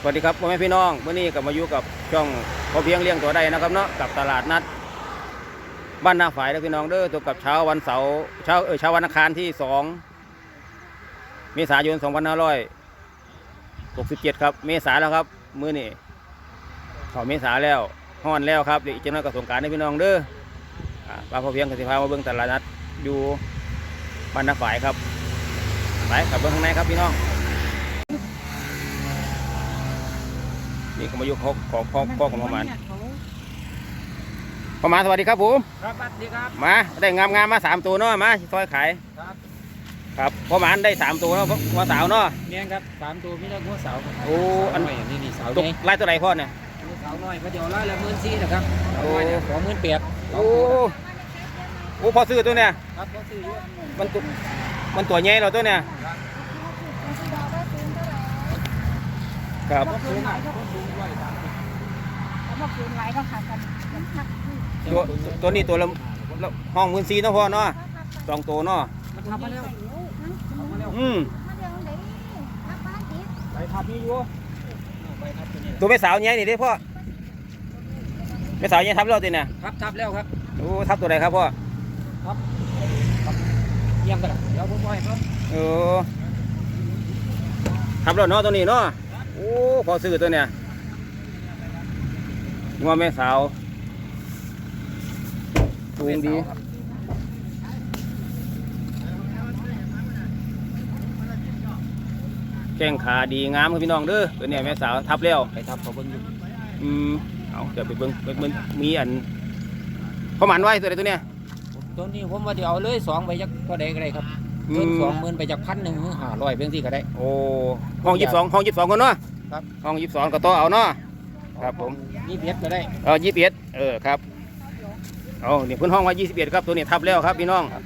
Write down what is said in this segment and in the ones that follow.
สวัสดีครับพ่อแม่พี่น้องวันนี้กลับมาอยู่กับช่องพอเพียงเลี้ยงตัวใดนะครับเนาะกับตลาดนัด บ้านนาฝ่ายนะพี่น้องเด้อตัวกับเช้าวันเสาร์เช้าเออเช้าวันอังคารที่สองเมษายนสองพันห้าร้อยหกสิบเจ็ดครับ เมษาแล้วครับมื้อนี่เข้าเมษาแล้วฮ้อนแล้วครับเดี๋ยวอีกจังน้อยก็สงการให้พี่น้องเด้ออ่าป้าพอเพียงกสิพามาเบิ่งตลาดนัดอยู่บ้านนาฝ่ายครับไปกลับเบิ่งข้างในครับพี่น้อง นี่ก็มาอยู่ของของพ่อพ่อของพ่อหมานพ่อหมานสวัสดีครับผมครับสวัสดีครับมาได้งามงามๆมาสามตัวเนาะมาซอยขายครับครับพ่อหมานได้สามตัวเนาะพ่อสาวเนาะเนี่ยครับสามตัวพี่นักหัวเสาโอ้อันน้อยนี่นี่เสาตกใหญ่ไล่ตัวไหนพ่อเนี่ยเสาน้อยก็เดี๋ยวไล่ละหมื่นสี่นะครับเสาโอ้น้อยเนี่ยสองหมื่นแปดโอ้โอ้พอซื้อตัวเนี่ยครับก็ซื้ออยู่มันตัวมันตัวใหญ่เราตัวเนี่ยครับ แล้วมาคืนไว้ก็ขาดกันกันพักที่ตัวตัวนี้ตัวละละห้องหมื่นสี่เนาะพ่อเนาะสองตัวเนาะมันทำมาแล้วทำมาแล้วอืมมาเดี๋ยวไหนพักบ้านติดใบพัดนี่อยู่ใบพัดตัวนี้ตัวแม่สาวใหญ่นี่เด้พ่อแม่สาวใหญ่ทับเราตัวเนี่ยครับทับแล้วครับโอ้ทับตัวไหนครับพ่อเยี่ยมกันเดี๋ยวผมให้ครับเออทับแล้วเนาะตัวนี้เนาะโอ้พอซื้อตัวเนี่ย งัวแม่สาวสูงดีแข้งขาดีงามครับพี่น้องเด้อตัวเนี้ยแม่สาวทับแล้วไปทับเขาเบิ้งอยู่อืมเอาเดี๋ยวไปเบิ่งเบิ่งมันมีอันเขาหมันไว้ตัวใดตัวเนี้ยตัวนี้ผมว่าเดี๋ยวเอาเลยสองใบจักก็ได้ก็ได้ครับอืเงินมสองหมื่นไปจากพันหนึ่งหรือห้าร้อยเพียงที่ก็ได้ โอ้ห้องยี่สิบสองห้องยี่สิบสองคนเนาะครับห้องยี่สิบสองก็ต่อเอาเนาะครับผม ยี่สิบเอ็ดก็ได้เออยี่สิบเอ็ดเออครับเอาเนี่ยเพื้นห้องไว้ยี่สิบเอ็ดครับตัวนี้ทับแล้วครับพี่น้องครับ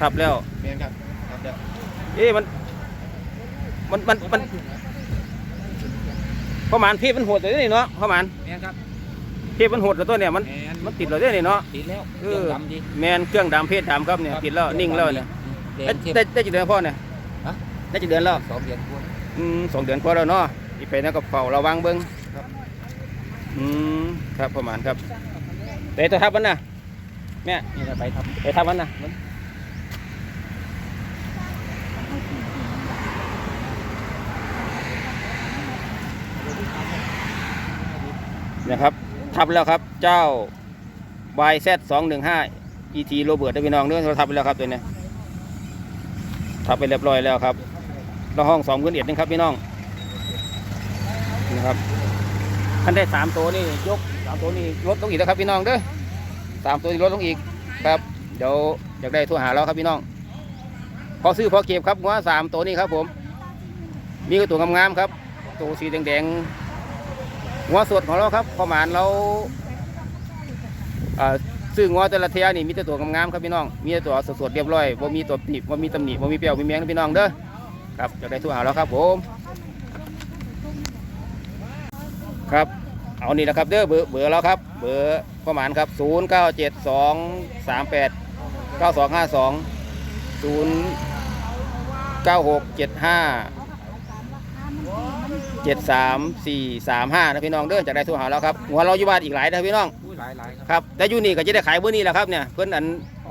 ทับแล้วเมียนครับครับเดี๋ยวเอ๊ะมันมันมันมันประมาณพี่มันโหดเลยนี่เนาะประมาณเมียนครับพี่มันโหดแล้วตัวเนี่ยมันแมนมันติดเลยนี่เนาะติดแล้วเอเครื่อองดำดีแมนเครื่องดำเพศดำครับเนี่ยติดแล้วนิ่งแล้วเนี่ยแดได้งเข้มได้ได้กี่เดือนพ่อเนี่ยฮะได้กี่เดือนแล้วสองเดือนกว่าอืมสองเดือนกว่าแล้วเนาะอีไปนะกับเฝ้าระวังเบิ้งครับ อืมครับประมาณครับแต่ตัวทับมันนะแม่นี่นะไปทับไปทับมันนะเนี่ยครับทับแล้วครับเจ้า YZ สองหนึ่งห้า ET โรเบิร์ตได้พี่น้องเนื้อทับไปแล้วครับตัวเนี้ยทับไปเรียบร้อยแล้วครับแล้วห้องสองพื้นเอ็ดนึงครับพี่น้องนี่ครับ ท่านได้สามตัวนี่ยกสามตัวนี่ลดลงอีกแล้วครับพี่น้องเด้อสามตัวนี่ลดลงอีกครับเดี๋ยวอยากได้ทั่วหาเราครับพี่น้อง พอซื้อพอเก็บครับงัวสามตัวนี้ครับผม มีก็ตัวงามๆครับ ตัวสีแดงๆงัวสดของเราครับประมาณเราซื้องัวแต่ละเทียนี่มีแต่ตัวงามๆครับพี่น้อง มีแต่ตัวสดๆเรียบร้อยว่ามีตัวหนีบว่ามีตำหนิว่ามีเปรี้ยวมีแมงนะพี่น้องเด้อครับอยากได้ทั่วหาเราครับผม ครับ เอานี่นะครับเด้อเบอร์เบอร์เราครับ เบอร์ประมาณครับ 0 9 7 2 3 8 9 2 5 2 0 9 6 7 5เจ็ดสามสี่สามห้านะพี่น้องเด้อจากได้ทั่วหาแล้วครับหัวเราอยู่บ้านอีกหลายนะพี่น้องอุ้ยหลายหลายครับครับแต่อยู่นี่ก็จะได้ขายเบอร์นี้แหละครับเนี่ยเพื่อนอัน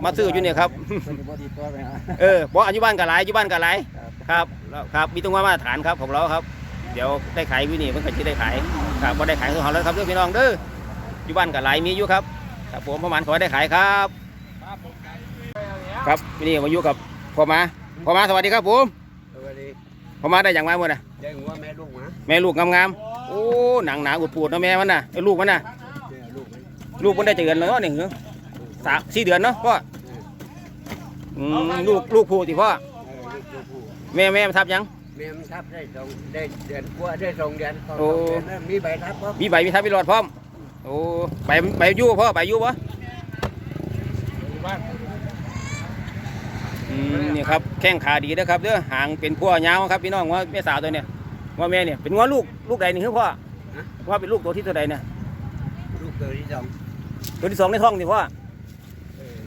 มาซื้ออยู่เนี่ยครับเป็นบอดีตัวไปฮะเออบอกอายุบ้านกับหลายอยู่บ้านกับหลายครับครับแล้วครับมีตรงว่ามาตรฐานครับของเราครับ เดี๋ยวได้ขายวินี่เพิ่นก็จะได้ขายครับก็ได้ขายทั่วหาแล้วครับเด้อพี่น้องเด้ออยู่บ้านกับหลายมีอยู่ครับครับผมประมาณขอให้ได้ขายครับครับวันนี่มาอยู่กับพ่อมาพ่อมาสวัสดีครับผมสวัสดีพ่อมาได้อย่างไรหมดนะยายหัวแม่ลูกหมาแม่ลูกงามๆโอ้หนังหนาอุดปูดเนาะแม่มันน่ะไอ้ลูกมันน่ะแม่ลูกไหมลูกมันได้จะเดือนแล้วเนาะนี่เหรอสามสี่เดือนเนาะพ่ออืมลูกลูกผู้ที่พ่อเออลูกตัวผู้แม่แม่มันทับยัง แม่มันทับได้สองได้เดือนกว่าได้สองเดือนสองโอ้เดือนแล้วมีใบทับครับมีใบมีทับมีหลอดพร้อม โอ้ใบใบยู่บ่พ่อใบยู่ปะบ้านอืมนี่ครับแข้งขาดีนะครับเด้อหางเป็นพัวยาวครับพี่น้องว่าแม่สาวตัวเนี่ยว่าแม่เนี่ยเป็นงัวลูกลูกใดนี่คือพ่อว่าเป็นลูกตัวที่ตัวใดเนี่ยลูกตัวที่สองตัวที่สองในท้องนี่พ่อเออ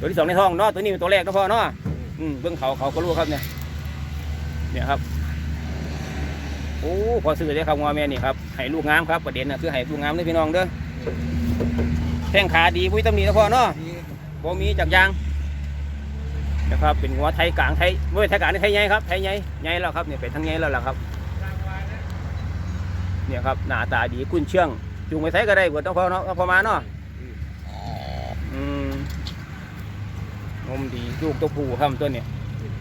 ตัวที่สองในท้องเนาะตัวนี้เป็นตัวแรกเนาะพ่อเนาะอืมเบื้องเขาเขาก็รู้ครับเนี่ยเนี่ยครับ โอ้พอซื้อได้ครับงอแม่นี่ครับให้ลูกงามครับประเด็นนะคือให้ลูกงามเด้พี่น้องเด้อแข้งขาดีปุ้ยตำหนินะพ่อเนาะบ่มีจากยางนะครับเป็นหัวไทยกลางไทยเมื่อไทยกลางนี่ไทยใหญ่ครับไทยใหญ่ใหญ่แล้วครับเนี่ยเป็นทั้งใหญ่แล้วล่ะครับเนี่ยครับหน้าตาดีคุ้นเชื่องจูงไปไทยก็ได้เบิดต้องพอเนาะพอมาเนาะอืมนมดีลูกตัวผู้ครับตัวเนี่ย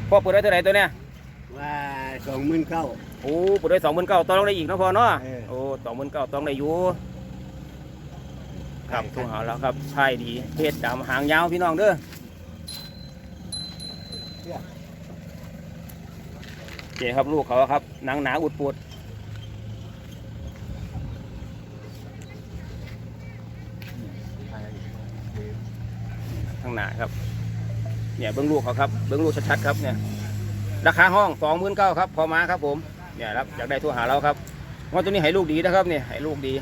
พ่อเปิดได้เท่าไหร่ตัวเนี่ย ว่าสองหมื่นเก้า โอ้เปิดได้สองหมื่นเก้าต้องได้อีกเนาะพ่อเนาะเออ โอ้สองหมื่นเก้าต้องได้อยู่ครับถูกเอาแล้วครับใช่ดีเพศดำหางยาวพี่น้องเด้อเจครับลูกเขาครับหนังหนาอุดปวดข้างหน้าครับ เนี่ยเบื้องลูกเขาครับเบื้องลูกชัดๆครับเนี่ย ราคาห้องสองหมื่นเก้าครับพอมาครับผมเนี่ยครับอยากได้โทั่วหาเราครับว่าตัวนี้ให้ลูกดีนะครับเนี่ยให้ลูกดี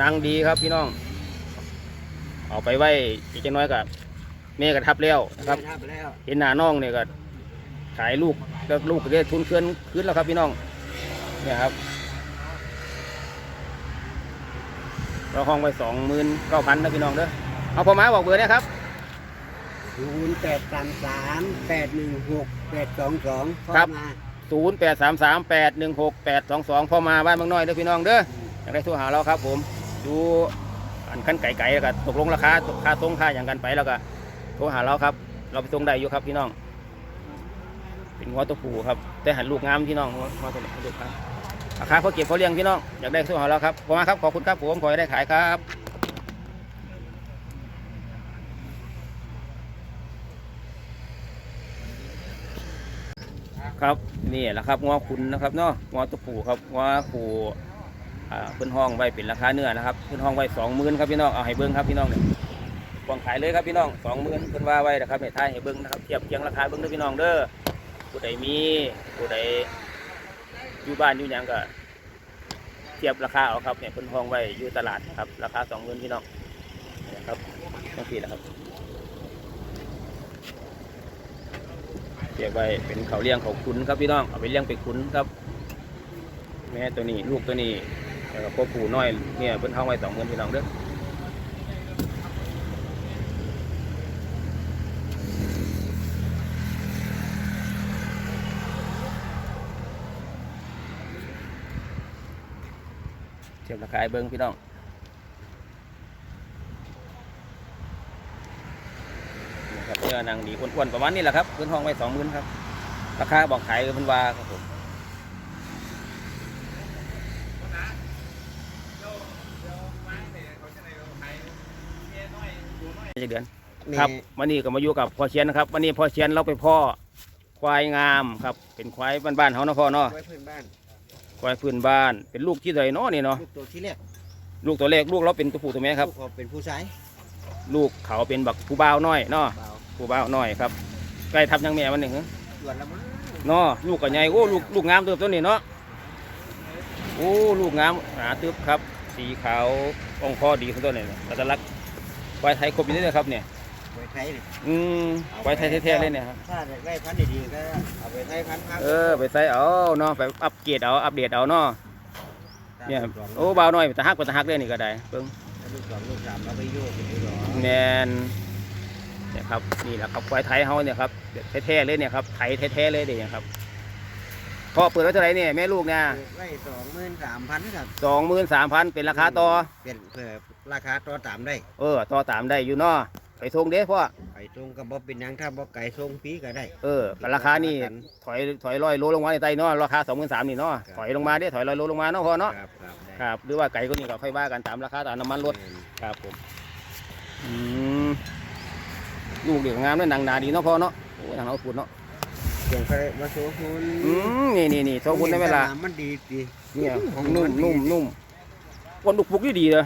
นางดีครับพี่น้อง เอาไปไว้อีกจะน้อยกับแม่กระทับแล้วนะครับทับแล้วเห็นหน้าน้องเนี่ยก็ขายลูกแล้วลูกก็ได้ทุนเคลื่อนขึ้นแล้วครับพี่น้องเนี่ยครับเราห้องไว้สองหมื่นเก้าพันนะพี่น้องเด้อเอาพอมาบอกเบอร์เนี่ยครับ ศูนย์แปดสามสามแปดหนึ่งหกแปดสองสองครับ มาศูนย์แปดสามสามแปดหนึ่งหกแปดสองสองพอมาบ้านบางน้อยเด้อพี่น้องเด้ออยากได้โทรหาเราครับผมดูอันขั้นไก่ๆแล้วก็ตกลงราคาค่าตรงค่าอย่างกันไปแล้วก็โทรหาเราครับ เราไปตรงได้อยู่ครับพี่น้อง เป็นหัวตัวผู้ครับแต่หันลูกงามพี่น้องหัวหัวตัวนี้ลูกครับราคาเขาเก็บเขาเลี้ยงพี่น้องอยากได้โทรหาเราครับพอมาครับขอบคุณครับผมขอให้ได้ขายครับ ครับนี่แหละครับงัวคุณนะครับเนาะงัวตัวผู้ครับงัวผู้อ่าเพิ่นห้องไว้เป็นราคาเนื้อนะครับเพิ่นห้องไว้สองหมื่นครับพี่น้องเอาให้เบิ้งครับพี่น้องเนี่ยวางขายเลยครับพี่น้องสองหมื่นเพิ่นว่าไว้นะครับให้ทายให้เบิ้งนะครับเทียบเคียงราคาเบิ้งเด้อพี่น้องเด้อผู้ใดมีผู้ใดอยู่บ้านอยู่หยังก็เทียบราคาเอาครับเนี่ยเพิ่นห้องไว้อยู่ตลาดครับราคาสองหมื่นพี่น้องนี่ยครับทั้งสี่แหละครับ เก็บไว้เป็นเขาเลี้ยงเขาขุนครับพี่น้องเอาไปเลี้ยงไปขุนครับ แม่ตัวนี้ลูกตัวนี้แล้วก็พ่อปู่น้อยเนี่ยเพิ่นท้องไว้สองหมื่นพี่น้องเด้อเทียบราคาให้เบิ้งพี่น้อง นะครับเนื้ อนางดีอ้วนๆประมาณนี้แหละครับพื้นห้องไว้สองหมื่นครับราคาบอกขายเพิ่นว่าครับผมเดือนครับวันนี้ก็มาอยู่กับพ่อเชียนนะครับวันนี้พ่อเชียนเราไปพ่อควายงามครับ เป็นควายบ้านๆเขาเนาะพ่อเนาะไว้เพื่อนบ้านควายพื้นบ้าน เป็นลูกที่ใดเนาะนี่เนาะลูกตัวที่แรกลูกตัวเล็กลูกเราเป็นตัวผู้ตัวแม่ครับลูกเขาเป็นผู้ชายลูกเขาเป็นบักผู้บ่าวน้อยเนาะเบา ผู้บ่าวน้อยครับใกล้ทับยังแม่มันหนึ่งด่วนละมั้งเนาะลูกก็ใหญ่โอ้ลูกลูกงามเติบตัวนี้เนาะโอ้ลูกงามหนาตึบครับ สีขาวอ่องคอดีของตัวนี้อัตลักษณ์ควายไทยครบอยู่เลยครับเนี่ยไว้ไทยนี่อืมควายไทยแท้ๆเลยเนี่ยครับถ้าอยากได้พันธุ์ดีๆก็เอาไปไทยพันธุ์ครับเออไปใส่เอาเนาะไปอัปเกรดเอาอัปเดตเอาเนาะเนี่ยครับโอ้บ่าวน้อยตะฮักตะฮักเลยนี่ก็ได้เบิ่งลูกสองลูกสามเราไปโยกไปดูหรอแมน เนี่ยครับนี่แหละครับควายไทยเฮาเนี่ยครับแบบแท้ๆเลยเนี่ยครับไทยแท้ๆเลยเด็กครับพ่อเปิดไว้เท่าไหร่เนี่ยแม่ลูกเนี่ยไว้สองหมื่นสามพันครับสองหมื่นสามพันเป็นราคาต่อเป็นเพื่อราคาต่อตามได้ เออต่อตามได้อยู่เนาะไปส่งเด้พ่อไก่ทรงกับบ่เป็นหยังถ้าบ่ไก่ทรงปีก็ได้ เออกับราคานี่ถอยถอยลอยโลลงมาในไตเนาะราคาสองหมื่นสามนี่เนาะถอยลงมาเด้ถอยลอยโลลงมาเนาะพ่อเนาะครับครับได้ครับหรือว่าไก่ก็นี่ก็ค่อยว่ากันตามราคาตามน้ำมันรถครับผมอืม ลูกเด็กงามเนาะหนังหนาดีเนาะพ่อเนาะโอ้ยหนังเราขุดเนาะเสียงใครมาโซคุณอืมนี่นี่นี่โชว์คุณได้ไหมล่ะมันดีดีเนี่ยนุ่มนุ่มนุ่มคนลูกปุกดีดีเลย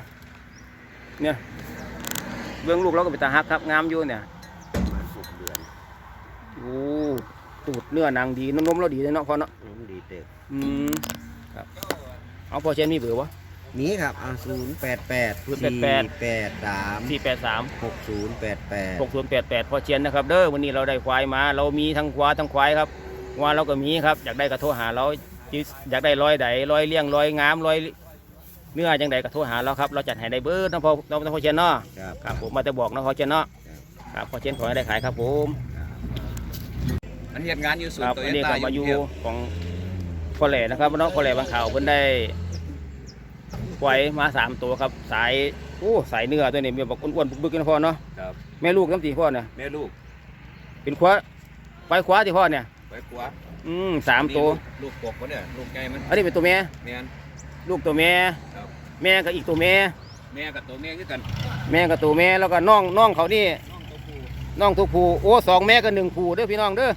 เนี่ยเบื้องลูกเราก็เป็นตาฮักครับงามอยู่เนี่ยมาหกเดือนโอ้ตูดเนื้อหนังดีนมๆเราดีเลยเนาะพ่อเนาะมันดีเต็มอืมครับเอาพอเชนมีเบอร์วะ มีครับเอาศูนย์แปดแปด088แปดสามสี่แปดสามหกศูนย์แปดแปดหกศูนย์แปดแปดพอเชียนนะครับเด้อวันนี้เราได้ควายมา เรามีทั้งควายทั้งควายครับควายเราก็มีครับอยากได้กระโทรหาเราจิอยากได้ร้อยใดร้อยเลี้ยงร้อยงามร้อยเนื้อจังใดก็โทรหาเราครับเราจัดให้ได้เบิร์ดน้องพ่อน้องพ่อเชียนเนาะครับครับผมมาแต่บอกน้องพ่อเชียนเนาะครับพ่อเชียนขอให้ได้ขายครับผมมันเฮ็ดงานอยู่ศูนครับย์โตอัโยนนี้ต้าก็มาอยู่เที่ยวของพ่อแหล่นะครับน้องพ่อแหล่บางข่าวเพิ่นได้ ปล่อยมาสามตัวครับ สายโอ้สายเนื้อตัวนี้มีบอกอ้วนๆบึกๆนะพ่อเนาะครับแม่ลูกน้ำตีพ่อเนี่ยแม่ลูกเป็นขวาไปขวาที่พ่อเนี่ยไปขวาอืมสามตัวลูกกบวะเนี่ยลูกไก่มันอันนี้เป็นตัวแม่แม่นลูกตัวแม่ครับแม่กับอีกตัวแม่แม่กับตัวแม่คือกัน แม่กับตัวแม่แล้วก็น้องน้องเขานี่น้องตัวผู้โอ้สองแม่กับหนึ่งผู้เด้อพี่น้องเด้อ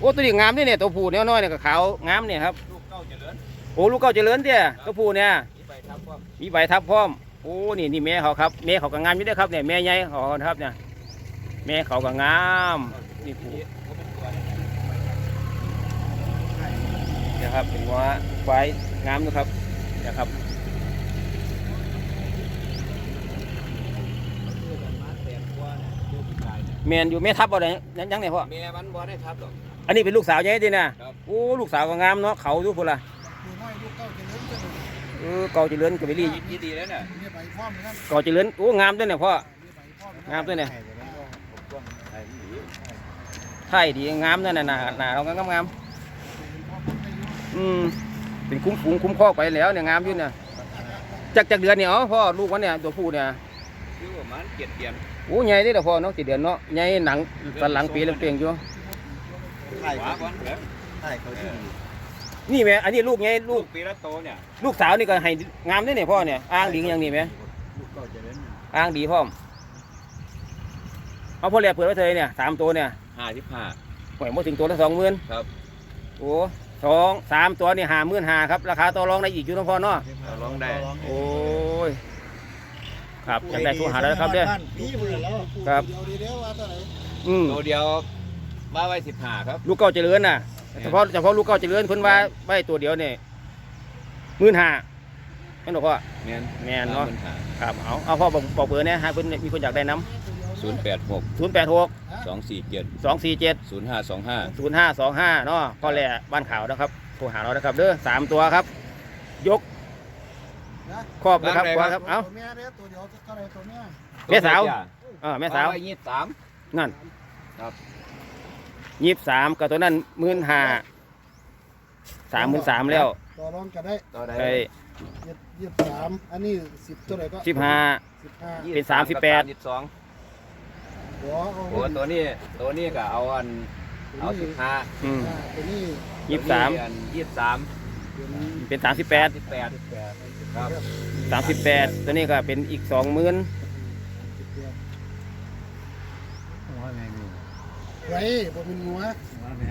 โอ้ตัวนี้งามนี่เนี่ยตัวผู้เนี่ยน้อยเนี่ยกับขาวงามเนี่ยครับลูกเก้าเจริญโอ้ลูกเก้าเจริญเตี้ยตัวผู้เนี่ยมีใบทับว่ามีใบทับพร้อมโอ้นี่นี่แม่เขาครับแม่เขาก็งามอยู่เด้อครับเนี่ยแม่ใหญ่เขานะครับเนี่ยแม่เขาก็งามนี่ผู้นะครับเป็นว่าไฟงามนะครับนะครับแมนอยู่แม่ทับเอาไหนยังยังเนี่ยพ่อแม่มันบ่ได้ทับหรอก อันนี้เป็นลูกสาวใหญ่ดินะครับ โอ้ลูกสาวก็งามเนาะเขาทุกคนละ เออเก่าเจริญกับเบลลี่ยี่ดีแล้วเนี่ยเก่าเจริญโอ้งามด้วยเนี่ยพ่องามด้วยเนี่ยใช่ดีงามนั่นน่ะหนาหนาเรางามงามอืมเป็นคุ้มฝูงคุ้มคอกไปแล้วเนี่ยงามอยู่เนี่ยจากจากเดือนเนี่ยอ๋อพ่อลูกมันเนี่ยตัวผู้เนี่ยคือประมาณเจ็ดเดือนโอ้ใหญ่ด้อเด้อพ่อเนาะกี่เดือนเนาะใหญ่หนังสันหลังปีแล้วเปลียงอยู่ใช่ขวาก่อนเด้อใช่เขาที่ดี นี่แม่อันนี้ลูกใหญ่ลูลูกกปีละโตเนี่ยลูกสาวนี่ก็ให้งามด้วยเนี่ยพ่อเนี่ยอ้างดีอย่างนี้ไหมลูกเก้าเจริญอ้างดีพ่อมเอาพ่อแหลเปิดไว้เถอะเนี่ยสามตัวเนี่ยห้าสิบห้า หวยมาถึงตัวละสองหมื่นครับ โอ้สองสามตัวนี่ห้าหมื่นห้าครับราคาต่อรองได้อีกอยู่นะพ่อเนาะต่อรองได้ โอ้ยครับอยากได้โทรหาแล้วนะครับเด้อ พี่เบื่อแล้วครับ เดี๋ยวเดี๋ยวว่าเท่าไหร่อืมตัวเดียวมาไว้สิบห้าครับ ลูกเก้าเจริญน่ะ เฉพาะเฉพาะลูกเก้าเจริญเพิ่นว่าไว้ตัวเดียวเนี่ยหมื่นห้าแม่นบ่พ่อแม่นแม่นเนาะครับเอาเอาพ่อบอกบอกเบอร์เนี่ยฮะเพิ่นมีคนอยากได้น้ศูนย์แปดหกำศูนย์แปดหกสองสี่เจ็ดสองสี่เจ็ดศูนย์ห้าสองห้าศูนย์ห้าสองห้าเนาะพ่อแหล่บ้านขาวนะครับโทรหาเรานะครับเด้อสามตัวครับ ยกครอบนะครับครอบครับเอาตัวแม่เด้อตัวเดียวเท่าไหร่ตัวแม่แม่สาวเออแม่สาวไว้ยี่สิบสามนั่นครับ ยี่สิบสามกับตัวนั้นหมื่นห้าสามหมื่นสามแล้วต่อรองกันได้ตัวใด ไอ้ยี่ยี่สิบสามอันนี้สิบเท่าไหร่ก็สิบห้า สิบห้าเป็นสามสิบแปดยี่สิบสองหัวเอาโอ้ตัวนี้ตัวนี้ก็เอาอันเอาสิบห้าอืมตัวนี้ยี่สิบสามยี่สิบสามเป็นเป็นสามสิบแปดสิบแปดแปดครับ สามสิบแปดตัวนี้ก็เป็นอีกสองหมื่น สิบแปด ไว้บ่เป็นหัว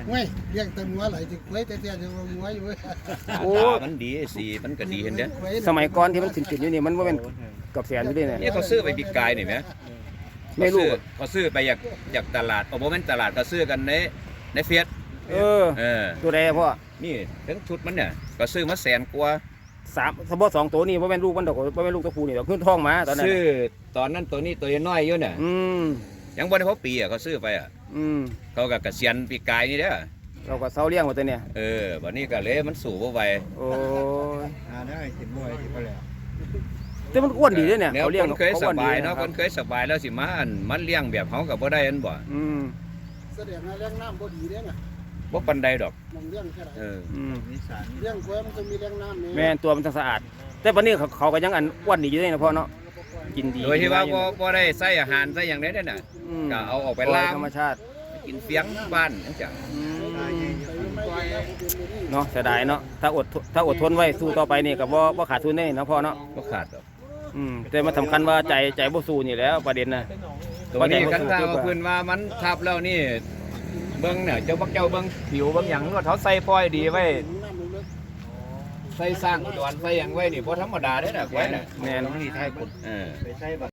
ไว้เลี้ยงแต่หัวไหลถึงไว้แต่เตี้ยจะว่าหัวอยู่เว้ยโอ้ ตามันดีสีมันก็ดีเห็นเด้อไว้สมัยก่อนที่มันขึ้นๆอยู่นี่มันว่าเป็นกับแสนอยู่ด้วยเนี่ยนี่เขาซื้อไปปีกายนี่ไหมไม่รู้เขาซื้อเขาซื้อไปอยากอยากตลาดโอ้โหมันตลาดก็ซื้อกันในในเฟียสเออ เออ ตัวใดพ่อนี่ทั้งชุดมันเนี่ยก็ซื้อมาแสนกว่าสามสมมติสองตัวนี่ว่าเป็นลูกมันดอกว่าเป็นลูกตัวผู้นี่ดอกขึ้นท้องมาตอนนั้นซื้อน่ะตอนนั้นตัวนี้ตัวน้อยอยู่เนี่ยอืมยังบ่ได้พอปีอะเขาซื้อไปอะ อืมเขาก็เกษียณปีกายนี่เด้อเราก็เศร้าเลี้ยงหมดตัวเนี่ยเออวันนี้ก็เลยมันสู่บ่ไหวโอ้ยอ่าได้เห็นมวยที่ไปแล้วแต่มันอ้วนดีด้วยเนี่ยแนวเขาเลี้ยงคนเคยขสอ้วนดีบายเนาะคครับนเคยสบายแล้วสิมาอันมันเลี้ยงแบบเขาก็บ่ได้อันบ่อืมแสดงว่าเลี้ยงน้ำบ่ดีเด้อน่ะบ่ปานใดดอกมองเลี้ยงแค่ไหนเอออืมเลี้ยงกล้วยมันก็มีเลี้ยงน้ำนี่แม่นตัวมันต้องสะอาด แต่วันนี้เขาเขาก็ยังอันอ้วนดีอยู่ด้วยนะพ่อเนาะ กินดีโดยที่ว่ากินบ่ได้บ่ได้ใส่อาหารใส่อย่างใดนั่นน่ะอืมก็เอาออกไปปล่ยล้างธรรมชาติกินเฟียงบ้านจังซี่อืมใส่ไม่ได้แล้วบ่เป็นบ่ดีเนาะเสียดายเนาะถ้าอดทนถ้าอดทนไว้สู้ต่อไปนี่ก็บ่บ่ขาดทุนแน่เนาะพ่อเนาะบ่ขาดดอกอืมแต่มันสำคัญว่าใจใจบ่สู้นี่แหล้วประเด็นน่ะตัวนี้คันถ้าเอาขึ้นว่ามันทับแล้วนี่เบิ่งเนี่ยเจ้าบักเจ้าเบิ่งผิวเบิ่งหยังว่าเขาใส่พลอยดีไว้น้ำลึกใส่สร้างอุดรใส่หยังไว้นี่บ่ธรรมดาเด้อน่ะไว้น่ะแม่นๆนี่ไทยคนเออไปใช้บัตร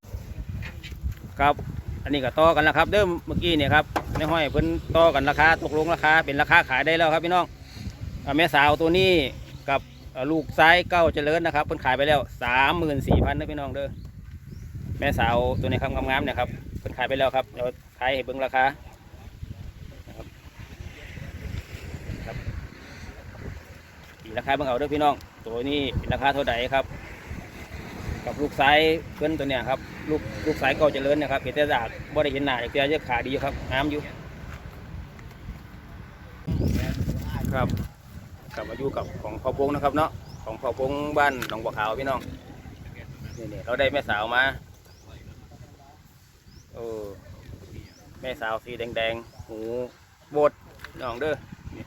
ครับ อันนี้ก็ต่อกันแล้วครับ เดิมเมื่อกี้เนี่ยครับในห้อยเพิ่นต่อกันราคาตกลงราคาเป็นราคาขายได้แล้วครับพี่น้องอ่าแม่สาวตัวนี้กับอ่าลูกซ้ายเก้าเจริญนะครับเพิ่นขายไปแล้วสามหมื่นสี่พันนะพี่น้องเด้อแม่สาวตัวนี้ครับงามๆเนี่ยครับเพิ่นขายไปแล้วครับเดี๋ยวขายให้เบิ่งราคานะครับครับ ตีราคาเบิ่งเอาเด้อพี่น้อง ตัวนี้ราคาเท่าใดครับ กับลูกสายเพิ่อนตัวเนี้ยครับ ลูกลูกสายเก่าเจริญนะครับเห็นแต่ดากบ่ได้เห็นหน้าแต่จะขาดีอยู่ครับงามอยู่ ครับกลับมาอยู่กับของพ่อพงนะครับเนาะ ของพ่อพงบ้านหนองบัวขาวพี่น้อง นี่นี่เราได้แม่สาวมา โอ้ แม่สาวสีแดงๆหูบดน้องเด้อนี่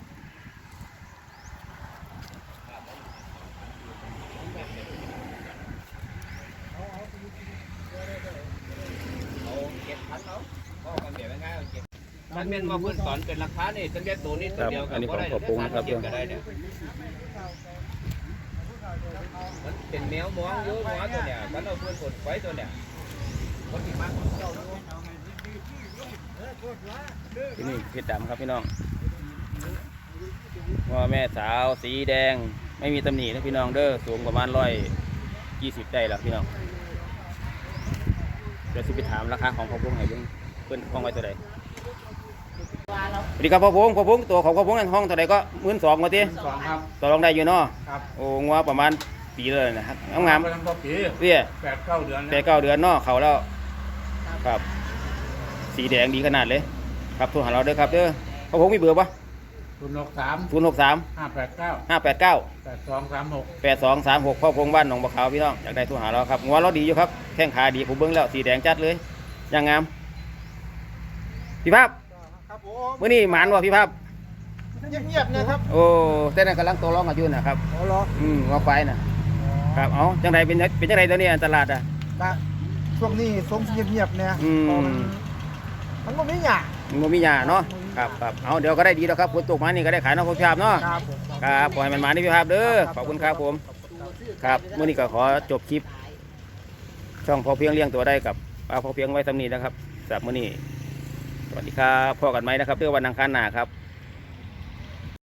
เอาเก็บพันเอาเอาความเดี๋ยวง่ายเอาเก็บ มันเป็นมาเพื่อนสอนเป็นราคานี่ตั้งแต่ตัวนี้ตัวเดียวกันก็ได้เก็บก็ได้เนี่ยมันเป็นแมวมองอยู่หมอตัวเนี่ยมันเอาเพื่อนกดไว้ตัวเนี่ยคนที่มาของเจ้าอยู่ที่นี่เพชรดำครับพี่น้องว่าแม่สาวสีแดงไม่มีตำหนินะพี่น้องเด้อสูงประมาณร้อยยี่สิบได้แล้วพี่น้องเดี๋ยวสิไปถามราคาของพ่อพงให้เบิ่งเพิ่นห้องไว้เท่าไหร่ว่าเรา สวัสดีครับพ่อพงพ่อพงตัวของพ่อพงนั่นห้องเท่าไหร่ก็หมื่นสองมาทีสองครับต่อรองได้อยู่เนาะครับโอ้งัวประมาณปีเลยนะครับงามไปทำพอปีๆเตี้ยแปดเก้าเดือนแต่เก้าเดือนเนาะเขาแล้วครับ สีแดงดีขนาดเลย ครับโทรหาเราเด้อครับเด้อพ่อพงมีเบอร์ปะศูนย์หกสามศูนย์หกสามห้าแปดเก้าห้าแปดเก้า แปดสองสามหกแปดสองสามหกพ่อพงบ้านหนองบัวขาวพี่น้องอยากได้โทรหาเราครับงัวเราดีอยู่ครับแข้งขาดีผมเบิ้งแล้วสีแดงจัดเลยยังงามพี่ภาพครับ ผมมื่อนี้หมานวะพี่ภาพ เงียบๆนะครับโอ้แต่นั่นกำลังตัวร้องกันอยู่นะครับอ๋อเหรออืมว่าไปน่ะ ครับ เอาจังไรเป็นเป็นจังไรตัวนี้อันตลาดอะก็ช่วงนี้สมเงียบๆเนี่ยอืม เพราะมันมันก็ไม่หยามันมีหยาเนาะ ครับครับเอาเดี๋ยวก็ได้ดีแล้วครับฝนตกมานี่ก็ได้ขายเน้องพี่ภาพเนาะ ครับผม ครับปล่อยมันมาที่พี่ภาพเด้อ ขอบคุณครับผม ครับมื่อนี้ก็ขอจบคลิป ช่องพอเพียงเลี้ยงตัวได้กับป้าพอเพียงไว้สำนีนะครับสำหรับมื่อนี้ สวัสดีครับพอกันไหมนะครับเพื่อวันอังคารหน้าครับ